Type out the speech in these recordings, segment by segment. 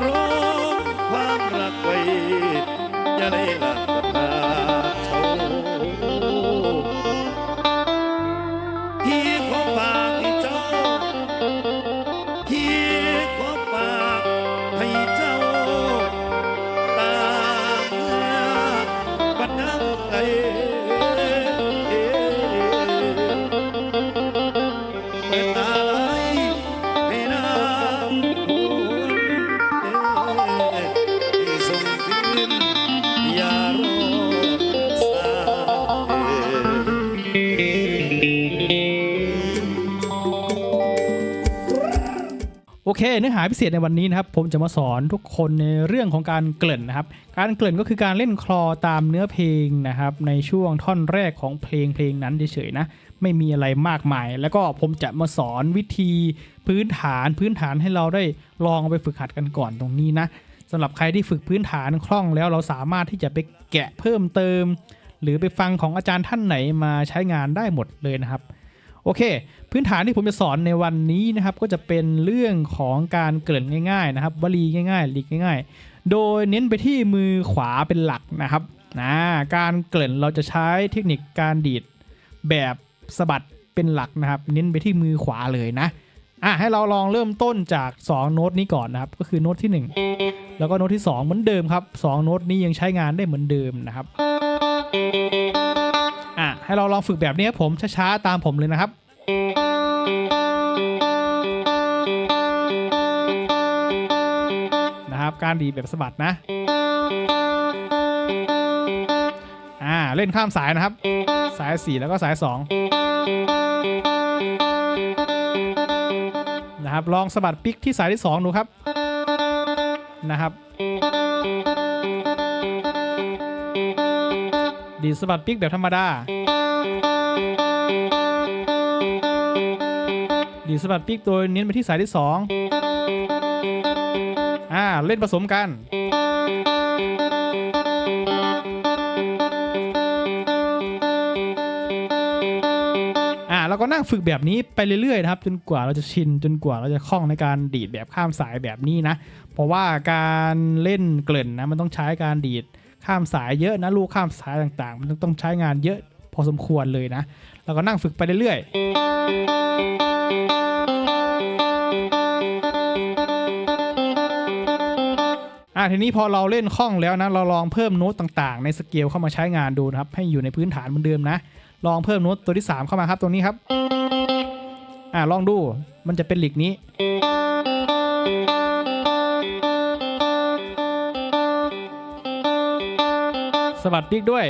ดำรงความ โอเค เนื้อหาพิเศษในวันนี้นะครับ ผมจะมาสอนทุกคนในเรื่องของการเกริ่นนะครับ การเกริ่นก็คือการเล่นคลอตามเนื้อเพลงนะครับ ในช่วงท่อนแรกของเพลงเพลงนั้นเฉยๆนะ ไม่มีอะไรมากมาย แล้วก็ผมจะมาสอนวิธีพื้นฐานพื้นฐานให้เราได้ลองไปฝึกหัดกันก่อนตรงนี้นะสำหรับใครที่ฝึกพื้นฐานคล่องแล้วเราสามารถที่จะไปแกะเพิ่มเติม หรือไปฟังของอาจารย์ท่านไหนมาใช้งานได้หมดเลยนะครับ โอเค พื้นฐานที่ผมจะสอนในวันนี้นะครับ ก็จะเป็นเรื่องของการเกริ่นง่าย ๆ นะครับ วลีง่ายๆลีกง่าย ๆ โดยเน้นไปที่มือขวาเป็นหลักนะครับนะการเกริ่นเราจะใช้เทคนิคการดีดแบบสะบัดเป็นหลักนะครับ เน้นไปที่มือขวาเลยนะอะให้เราลองเริ่มต้นจาก 2 โน้ตนี้ก่อนนะครับ ก็คือโน้ตที่ 1 แล้วก็โน้ตที่ 2 เหมือนเดิมครับ 2 โน้ตนี้ยังใช้งานได้เหมือนเดิมนะครับ ให้เราลองฝึกแบบนี้ครับผมช้าๆตามผมเลยนะครับนะครับการดีแบบสะบัดนะอ่าเล่นข้ามสายนะครับ สาย 4 แล้วก็สาย 2 นะครับ ลองสะบัดปิกที่สายที่ 2 ดูครับนะครับดีสะบัดปิกแบบธรรมดา ดีดสะบัดปิกโดยเน้นไปที่สายที่ 2 อ่า เล่นผสมกัน อ่าเราก็นั่งฝึกแบบนี้ไปเรื่อยๆนะครับ จนกว่าเราจะชินจนกว่าเราจะคล่องในการดีดแบบข้ามสายแบบนี้นะ เพราะว่าการเล่นเกลิ่นนะมันต้องใช้การดีดข้ามสายเยอะนะลูกข้ามสายต่างๆ มันต้องใช้งานเยอะพอสมควรเลยนะ เราก็นั่งฝึกไปเรื่อยๆ อะทีนี้พอเราเล่นคล่องแล้วนะเราลองเพิ่มโน้ตต่างๆ ในสเกลเข้ามาใช้งานดูนะครับ ให้อยู่ในพื้นฐานเหมือนเดิมนะ ลองเพิ่มโน้ตตัวที่ 3 เข้ามาครับตรงนี้ครับอะลองดูมันจะเป็นหลีกนี้สะบัดปีกด้วย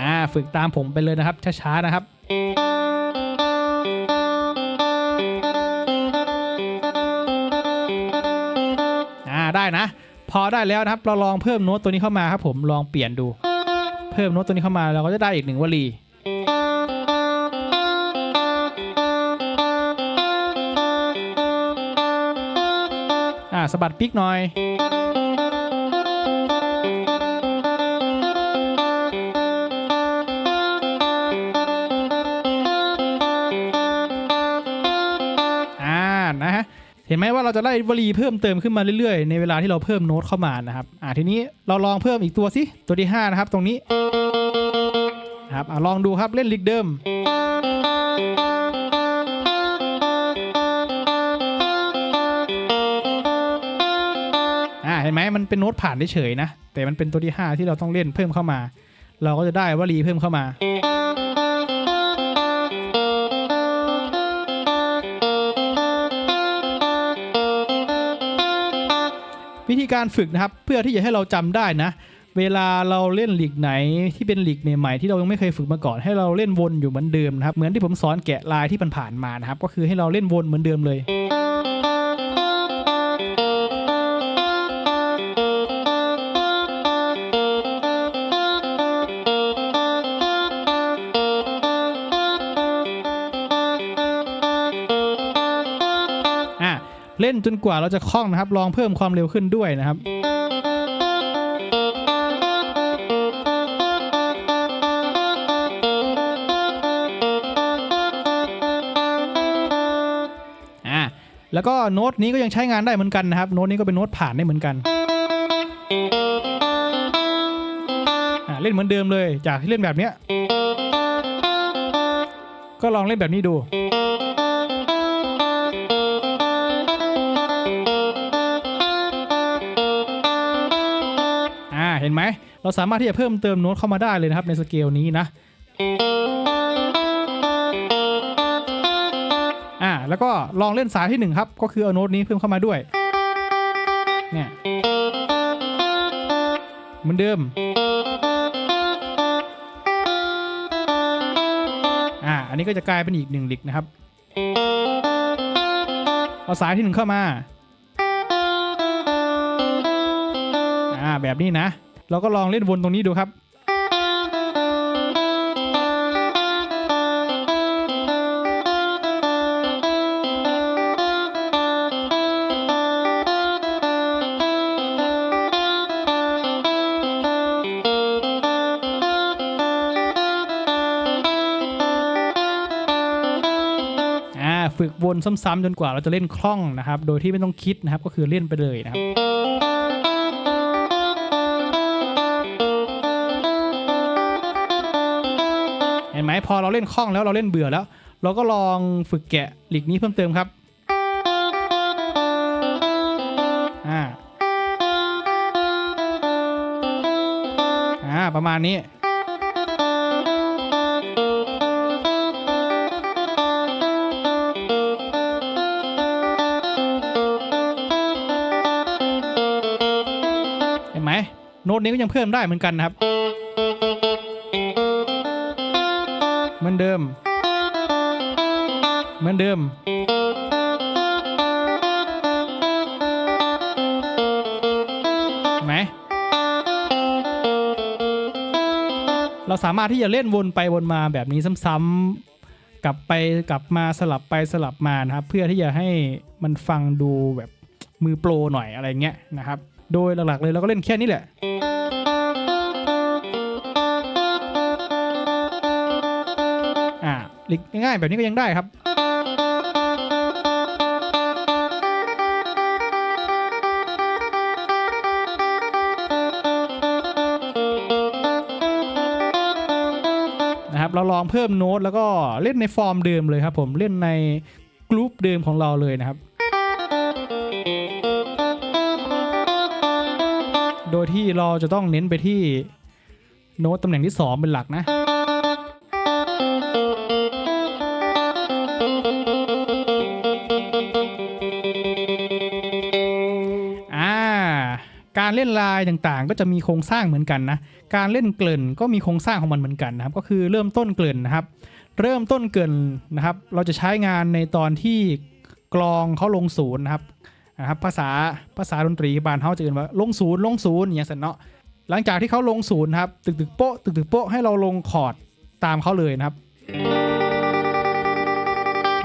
อ่า ฝึกตามผมไปเลยนะครับ ช้า ๆ นะครับ ได้นะ พอได้แล้วนะครับ เราลองเพิ่มโน้ตตัวนี้เข้ามาครับผมลองเปลี่ยนดู เพิ่มโน้ตตัวนี้เข้ามาเราก็จะได้อีกหนึ่งวลีอ่าสะบัดปิกหน่อย ห็นไหมว่าเราจะไล่วลีเพิ่มเติมขึ้นมาเรื่อยๆ ในเวลาที่เราเพิ่มโน้ตเข้ามานะครับอ่าทีนี้เราลองเพิ่มอีกตัวสิตัวที่ 5 นะครับ ตรงนี้ครับอ่าลองดูครับเล่นลิกเดิมอ่าเห็นไหมมันเป็นโน้ตผ่านเฉยๆนะ แต่มันเป็นตัวที่ 5 ที่เราต้องเล่นเพิ่มเข้ามา เราก็จะได้วลีเพิ่มเข้ามา วิธีการฝึกนะครับเพื่อที่จะให้เราจำได้นะ เวลาเราเล่นหลีกไหนที่เป็นหลีกใหม่ๆที่เรายังไม่เคยฝึกมาก่อน ให้เราเล่นวนอยู่เหมือนเดิมนะครับเหมือนที่ผมสอนแกะลายที่ผ่านๆมานะครับก็คือให้เราเล่นวนเหมือนเดิมเลย เล่นจนกว่าเราจะคล่องนะครับ ลองเพิ่มความเร็วขึ้นด้วยนะครับอ่าแล้วก็โน้ตนี้ก็ยังใช้งานได้เหมือนกันนะครับ โน้ตนี้ก็เป็นโน้ตผ่านได้เหมือนกันอ่าเล่นเหมือนเดิมเลย จากที่เล่นแบบเนี้ยก็ลองเล่นแบบนี้ดู เราสามารถที่จะเพิ่มเติมโน้ตเข้ามาได้เลยนะครับในสเกลนี้นะอ่าแล้วก็ลองเล่นสายที่หนึ่งครับ ก็คือเอาโน้ตนี้เพิ่มเข้ามาด้วยเนี่ยเหมือนเดิมอ่าอันนี้ก็จะกลายเป็นอีกหนึ่งลิกนะครับเอาสายที่หนึ่งเข้ามา อ่า แบบนี้นะ เราก็ลองเล่นวนตรงนี้ดูครับอ่าฝึกวนซ้ำๆจนกว่าเราจะเล่นคล่องนะครับ โดยที่ไม่ต้องคิดนะครับ ก็คือเล่นไปเลยนะครับ พอเราเล่นคล่องแล้วเราเล่นเบื่อแล้ว เราก็ลองฝึกแกะหลีกนี้เพิ่มเติมครับอ่าอ่าประมาณนี้เห็นไหมโน้ตนี้ก็ยังเพิ่มได้เหมือนกันนะครับ เหมือนเดิม เหมือนเดิม ไหม เราสามารถที่จะเล่นวนไปวนมาแบบนี้ซ้ำๆกลับไปกลับมาสลับไปสลับมานะครับ เพื่อที่จะให้มันฟังดูแบบมือโปรหน่อยอะไรเงี้ยนะครับ โดยหลักๆเลยเราก็เล่นแค่นี้แหละ ง่ายๆแบบนี้ก็ยังได้ครับ นะครับ เราลองเพิ่มโน้ตแล้วก็เล่นในฟอร์มเดิมเลยครับผมเล่นในกรุ๊ปเดิมของเราเลยนะครับโดยที่เราจะต้องเน้นไปที่โน้ตตำแหน่งที่ 2 เป็นหลักนะ การเล่นลายต่างๆ ก็จะมีโครงสร้างเหมือนกันนะ การเล่นเกลิ่นก็มีโครงสร้างของมันเหมือนกันนะครับ ก็คือเริ่มต้นเกลิ่นนะครับ เริ่มต้นเกลิ่นนะครับ เราจะใช้งานในตอนที่กลองเขาลงศูนย์นะครับนะครับ ภาษาภาษาดนตรีบานเขาจะเรียกว่าลงศูนย์ลงศูนย์อย่างเงี้สันเนาะ หลังจากที่เขาลงศูนย์ครับ ตึกตึกโป๊ะตึกตึกโป๊ะให้เราลงคอร์ดตามเขาเลยนะครับ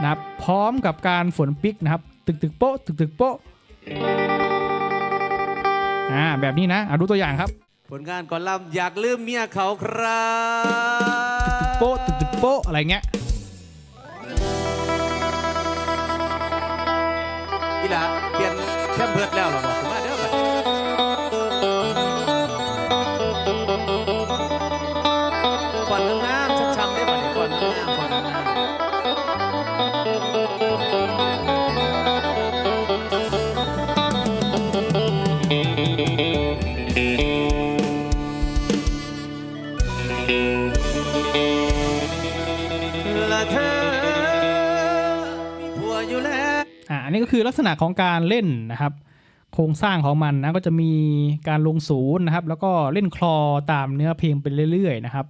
นะครับ พร้อมกับการฝนปิกนะครับ ตึกตึกโป๊ะตึกตึกโป๊ะ อ่าแบบนี้นะอะดูตัวอย่างครับ ผลงานก่อนลำอยากลืมเมียเขาครัตึกบโป๊ะตึกตึกโป๊ะอะไรเงี้ยอีหละเปลี่ยนแคมเพิร์ดแล้วเหรอบอก ละเธอมีผัวอยู่แล้วอ่าอันนี้ก็คือลักษณะของการเล่นนะครับ โครงสร้างของมันนะก็จะมีการลงศูนย์นะครับ แล้วก็เล่นคลอตามเนื้อเพลงไปเรื่อยๆนะครับ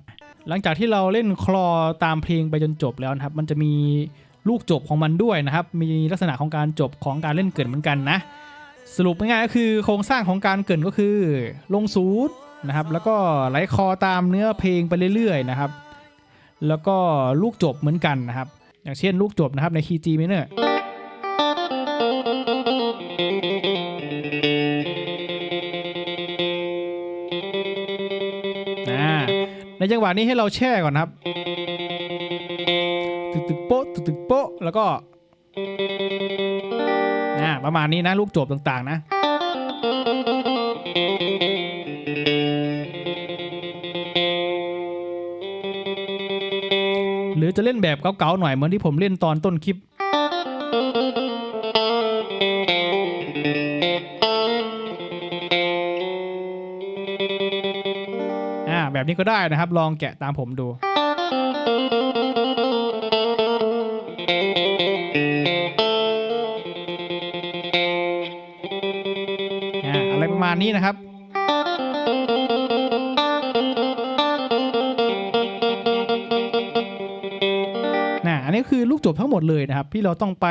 หลังจากที่เราเล่นคลอตามเพลงไปจนจบแล้วนะครับ มันจะมีลูกจบของมันด้วยนะครับ มีลักษณะของการจบของการเล่นเกิดเหมือนกันนะ สรุปง่ายๆก็คือโครงสร้างของการเกิดก็คือลงศูนย์นะครับ แล้วก็ไหลคอตามเนื้อเพลงไปเรื่อยๆนะครับ แล้วก็ลูกจบเหมือนกันนะครับ อย่างเช่นลูกจบนะครับในคีย์จีมิเนอร์ในจังหวะนี้ให้เราแช่ก่อนครับตึกตึกโป๊ะตึกตึกโป๊ะแล้วก็ประมาณนี้นะลูกจบต่างๆนะ รือจะเล่นแบบเก๋าๆหน่อยเหมือนที่ผมเล่นตอนต้นคลิป อ่าแบบนี้ก็ได้นะครับ ลองแกะตามผมดูอ่าอะไรประมาณนี้นะครับ นี้คือลูกจบทั้งหมดเลยนะครับ ที่เราต้องไป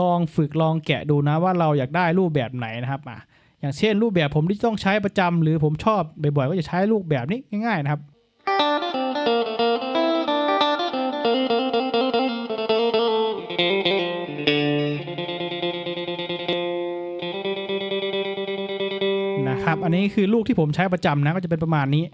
ลองฝึกลองแกะดูนะว่าเราอยากได้รูปแบบไหนนะครับอะอย่างเช่น รูปแบบผมที่ต้องใช้ประจำหรือผมชอบบ่อยๆก็จะใช้รูปแบบนี้ง่ายๆนะครับนะครับ อันนี้คือลูกที่ผมใช้ประจำนะก็จะเป็นประมาณนี้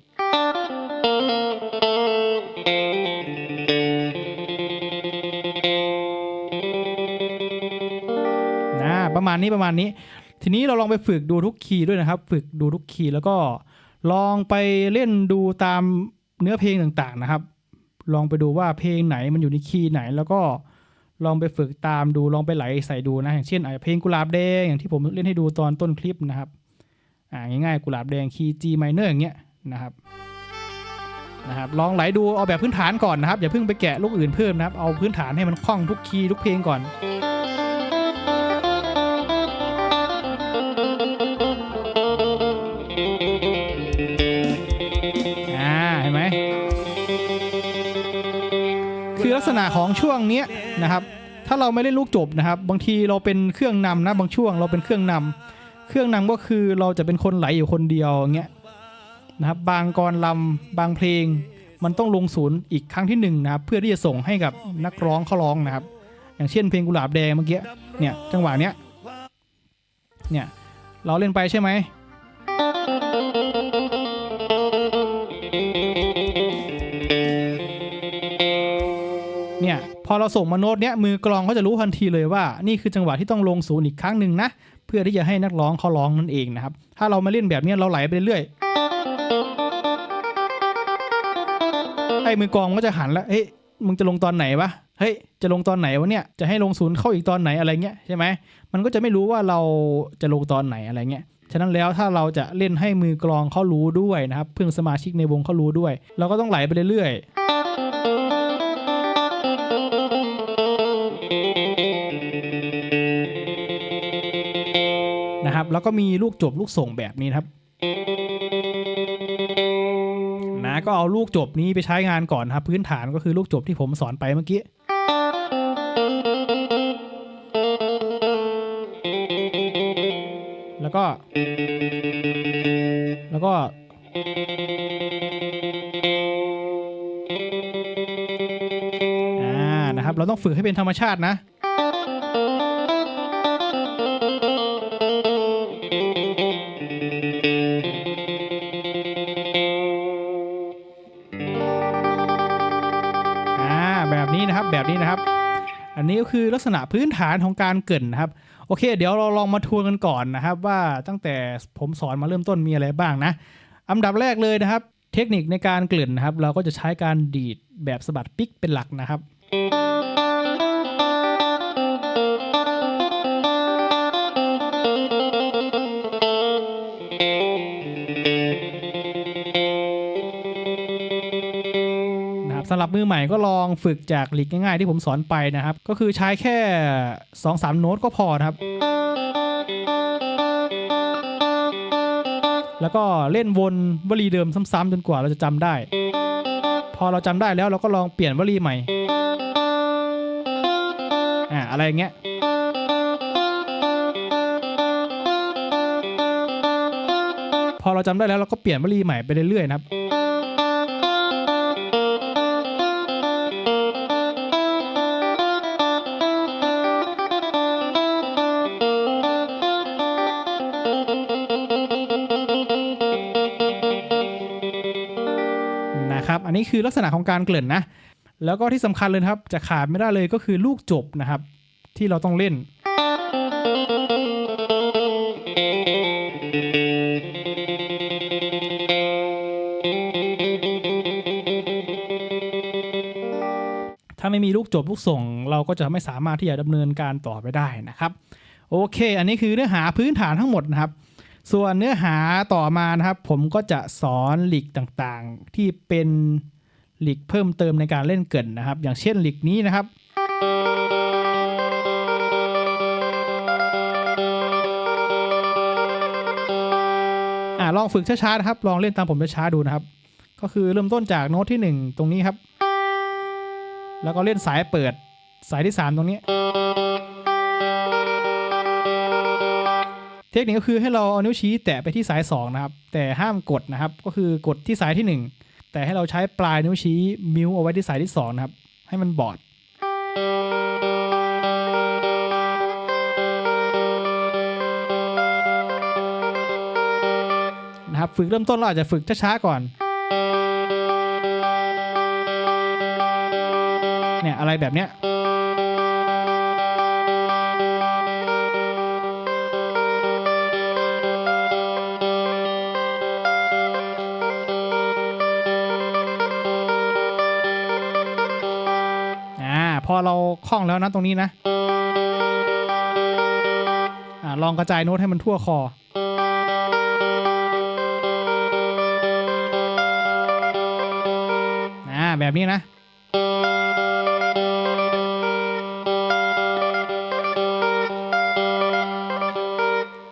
ประมาณนี้ประมาณนี้ ทีนี้เราลองไปฝึกดูทุกคีย์ด้วยนะครับ ฝึกดูทุกคีย์แล้วก็ลองไปเล่นดูตามเนื้อเพลงต่างๆนะครับ ลองไปดูว่าเพลงไหนมันอยู่ในคีย์ไหนแล้วก็ลองไปฝึกตามดูลองไปไหลใส่ดูนะอย่างเช่นเพลงกุหลาบแดงอย่างที่ผมเล่นให้ดูตอนต้นคลิปนะครับอ่าง่ายๆกุหลาบแดงคีย์ G minor อย่างเงี้ยนะครับนะครับลองไหลดูเอาแบบพื้นฐานก่อนนะครับ อย่าเพิ่งไปแกะลูกอื่นเพิ่มนะครับ เอาพื้นฐานให้มันคล่องทุกคีย์ทุกเพลงก่อน ลักษณะของช่วงเนี้ยนะครับ ถ้าเราไม่ได้ลูกจบนะครับ บางทีเราเป็นเครื่องนำนะบางช่วงเราเป็นเครื่องนำเครื่องนำก็คือเราจะเป็นคนไหลอยู่คนเดียวอย่างเงี้ยนะครับบางกรลำบางเพลง มันต้องลงศูนย์อีกครั้งที่หนึ่งนะครับ เพื่อที่จะส่งให้กับนักร้องเขาร้องนะครับ อย่างเช่นเพลงกุหลาบแดงเมื่อกี้เนี่ยจังหวะเนี้ยเนี่ยเราเล่นไปใช่ไหม เนี่ยพอเราส่งมาโน้ตเนี้ยมือกลองเขาจะรู้ทันทีเลยว่า นี่คือจังหวะที่ต้องลงศูนย์อีกครั้งหนึ่งนะ เพื่อที่จะให้นักร้องเขาร้องนั่นเองนะครับ ถ้าเรามาเล่นแบบนี้เราไหลไปเรื่อยไอ้มือกลองก็จะหันแล้วเฮ้ยมึงจะลงตอนไหนวะเฮ้ยจะลงตอนไหนวะเนี่ยจะให้ลงศูนย์เข้าอีกตอนไหนอะไรเงี้ยใช่ไหมมันก็จะไม่รู้ว่าเราจะลงตอนไหนอะไรเงี้ยฉะนั้นแล้วถ้าเราจะเล่นให้มือกลองเขารู้ด้วยนะครับ เพื่อนสมาชิกในวงเขารู้ด้วย เราก็ต้องไหลไปเรื่อยๆ นะครับ แล้วก็มีลูกจบลูกส่งแบบนี้ครับนะก็เอาลูกจบนี้ไปใช้งานก่อนครับ พื้นฐานก็คือลูกจบที่ผมสอนไปเมื่อกี้แล้วก็ แล้วก็ อ่านะครับ เราต้องฝึกให้เป็นธรรมชาตินะ แบบนี้นะครับ อันนี้ก็คือลักษณะพื้นฐานของการเกินนะครับ โอเค เดี๋ยวเราลองมาทวนกันก่อนนะครับ ว่าตั้งแต่ผมสอนมาเริ่มต้นมีอะไรบ้างนะ อันดับแรกเลยนะครับ เทคนิคในการเกลื่นนะครับ เราก็จะใช้การดีดแบบสะบัดปิกเป็นหลักนะครับำหรับมือใหม่ก็ลองฝึกจากหลีกง่ายๆที่ผมสอนไปนะครับ ก็คือใช้แค่ 2-3 โน้ตก็พอนะครับ แล้วก็เล่นวนวลีเดิมซ้ำๆจนกว่าเราจะจำได้ พอเราจำได้แล้วเราก็ลองเปลี่ยนวลีใหม่อ่าอะไรอย่างเงี้ยพอเราจำได้แล้วเราก็เปลี่ยนวลีใหม่ไปเรื่อยๆนะครับันนี้คือลักษณะของการเกริ่นนะ แล้วก็ที่สำคัญเลยครับ จะขาดไม่ได้เลยก็คือลูกจบนะครับ ที่เราต้องเล่น ถ้าไม่มีลูกจบลูกส่ง เราก็จะไม่สามารถที่จะดำเนินการต่อไปได้นะครับ โอเค อันนี้คือเนื้อหาพื้นฐานทั้งหมดนะครับ ส่วนเนื้อหาต่อมานะครับ ผมก็จะสอนหลีกต่างๆ ที่เป็นหลีกเพิ่มเติมในการเล่นเกินนะครับ อย่างเช่นหลีกนี้นะครับอ่าลองฝึกช้าๆนะครับ ลองเล่นตามผมช้าๆดูนะครับ ก็คือเริ่มต้นจากโน้ตที่ 1 ตรงนี้ครับ แล้วก็เล่นสายเปิดสายที่ 3 ตรงนี้ เทคนิคก็คือให้เราเอานิ้วชี้แตะไปที่สาย 2 นะครับ แต่ห้ามกดนะครับ ก็คือกดที่สายที่ 1 แต่ให้เราใช้ปลายนิ้วชี้มิ้วเอาไว้ที่สายที่ 2 นะครับ ให้มันบอด นะครับ ฝึกเริ่มต้นเราอาจจะฝึกช้าๆก่อน เนี่ยอะไรแบบเนี้ย พอเราคล่องแล้วนะตรงนี้นะอลองกระจายโน้ตให้มันทั่วคออ่าแบบนี้นะ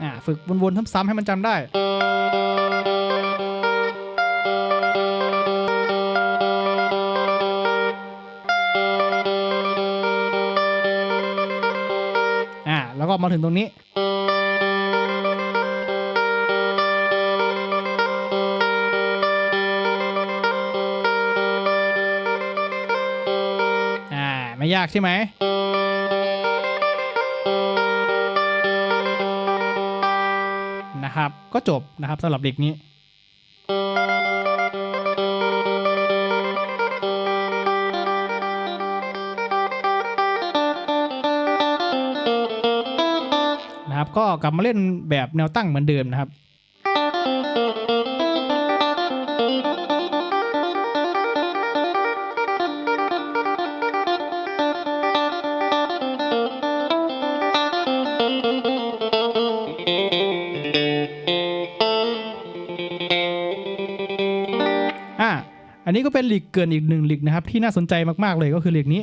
อ่าฝึกวนๆซ้ำๆให้มันจำได้ มาถึงตรงนี้ อ่า ไม่ยากใช่ไหมนะครับ ก็จบนะครับสำหรับเด็กนี้ ก็กลับมาเล่นแบบแนวตั้งเหมือนเดิมนะครับอะอันนี้ก็เป็นหลีกเกินอีกหนึ่งหลีกนะครับ ที่น่าสนใจมากๆเลยก็คือหลีกนี้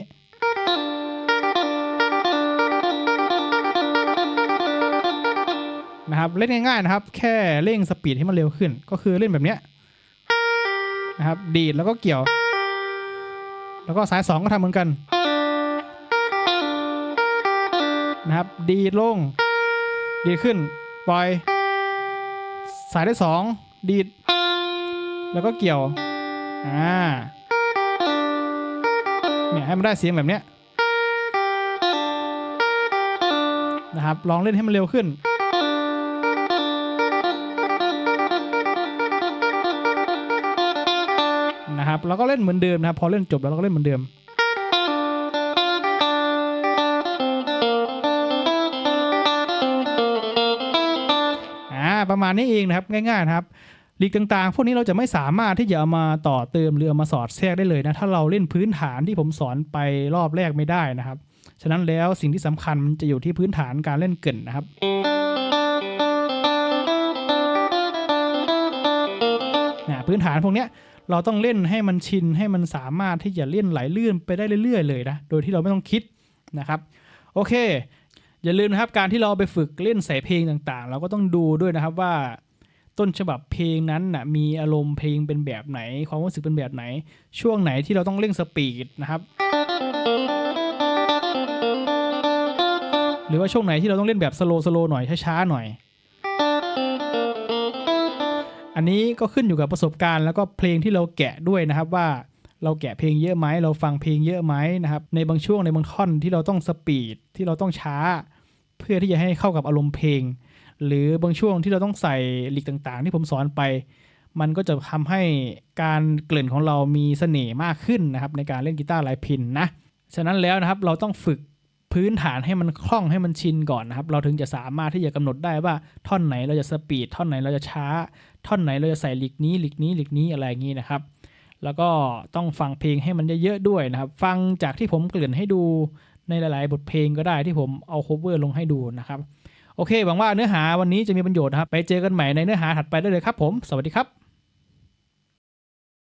นะครับเล่นง่ายๆนะครับ แค่เร่งสปีดให้มันเร็วขึ้น ก็คือเล่นแบบเนี้ยนะครับ ดีดแล้วก็เกี่ยว แล้วก็สายสองก็ทำเหมือนกันนะครับ ดีดลง ดีดขึ้นปล่อย สายที่สองดีด แล้วก็เกี่ยวอ่าเนี่ยให้มันได้เสียงแบบเนี้ยนะครับ ลองเล่นให้มันเร็วขึ้น นะครับแล้วก็เล่นเหมือนเดิมนะครับพอเล่นจบแล้วเราก็เล่นเหมือนเดิมอ่าประมาณนี้เองนะครับง่ายๆนะครับลีกต่างๆ พวกนี้เราจะไม่สามารถที่จะเอามาต่อเติมหรือเอามาสอดแทรกได้เลยนะถ้าเราเล่นพื้นฐานที่ผมสอนไปรอบแรกไม่ได้นะครับ ฉะนั้นแล้วสิ่งที่สำคัญมันจะอยู่ที่พื้นฐานการเล่นเกินนะครับ พื้นฐานพวกเนี้ยเราต้องเล่นให้มันชินให้มันสามารถที่จะเล่นไหลลื่นไปได้เรื่อย ๆ เลยนะโดยที่เราไม่ต้องคิดนะครับโอเค อย่าลืมนะครับการที่เราไปฝึกเล่นใส่เพลงต่างๆ เราก็ต้องดูด้วยนะครับว่าต้นฉบับเพลงนั้นนะมีอารมณ์เพลงเป็นแบบไหน ความรู้สึกเป็นแบบไหน ช่วงไหนที่เราต้องเร่งสปีดนะครับหรือว่าช่วงไหนที่เราต้องเล่นแบบสโลสโลหน่อยช้าๆหน่อย อันนี้ก็ขึ้นอยู่กับประสบการณ์แล้วก็เพลงที่เราแกะด้วยนะครับว่าเราแกะเพลงเยอะไหมเราฟังเพลงเยอะไหมนะครับในบางช่วงในบางท่อนที่เราต้องสปีดที่เราต้องช้า เพื่อที่จะให้เข้ากับอารมณ์เพลง หรือบางช่วงที่เราต้องใส่หลีกต่างๆ ที่ผมสอนไป มันก็จะทำให้การเกลื่อนของเรามีเสน่ห์มากขึ้นนะครับในการเล่นกีตาร์ลายพินนะฉะนั้นแล้วนะครับเราต้องฝึกพื้นฐานให้มันคล่องให้มันชินก่อนนะครับ เราถึงจะสามารถที่จะกำหนดได้ว่าท่อนไหนเราจะสปีดท่อนไหนเราจะช้าท่อนไหนเราจะใส่ลิกนี้ลิกนี้ลิกนี้อะไรอย่างนี้นะครับ แล้วก็ต้องฟังเพลงให้มันเยอะๆด้วยนะครับ ฟังจากที่ผมเกลื่อนให้ดูในหลาย ๆ บทเพลงก็ได้ที่ผมเอาคเวอร์ลงให้ดูนะครับโอเคหวังว่าเนื้อหาวันนี้จะมีประโยชน์นะครับ ไปเจอกันใหม่ในเนื้อหาถัดไปได้เลยครับผม สวัสดีครับ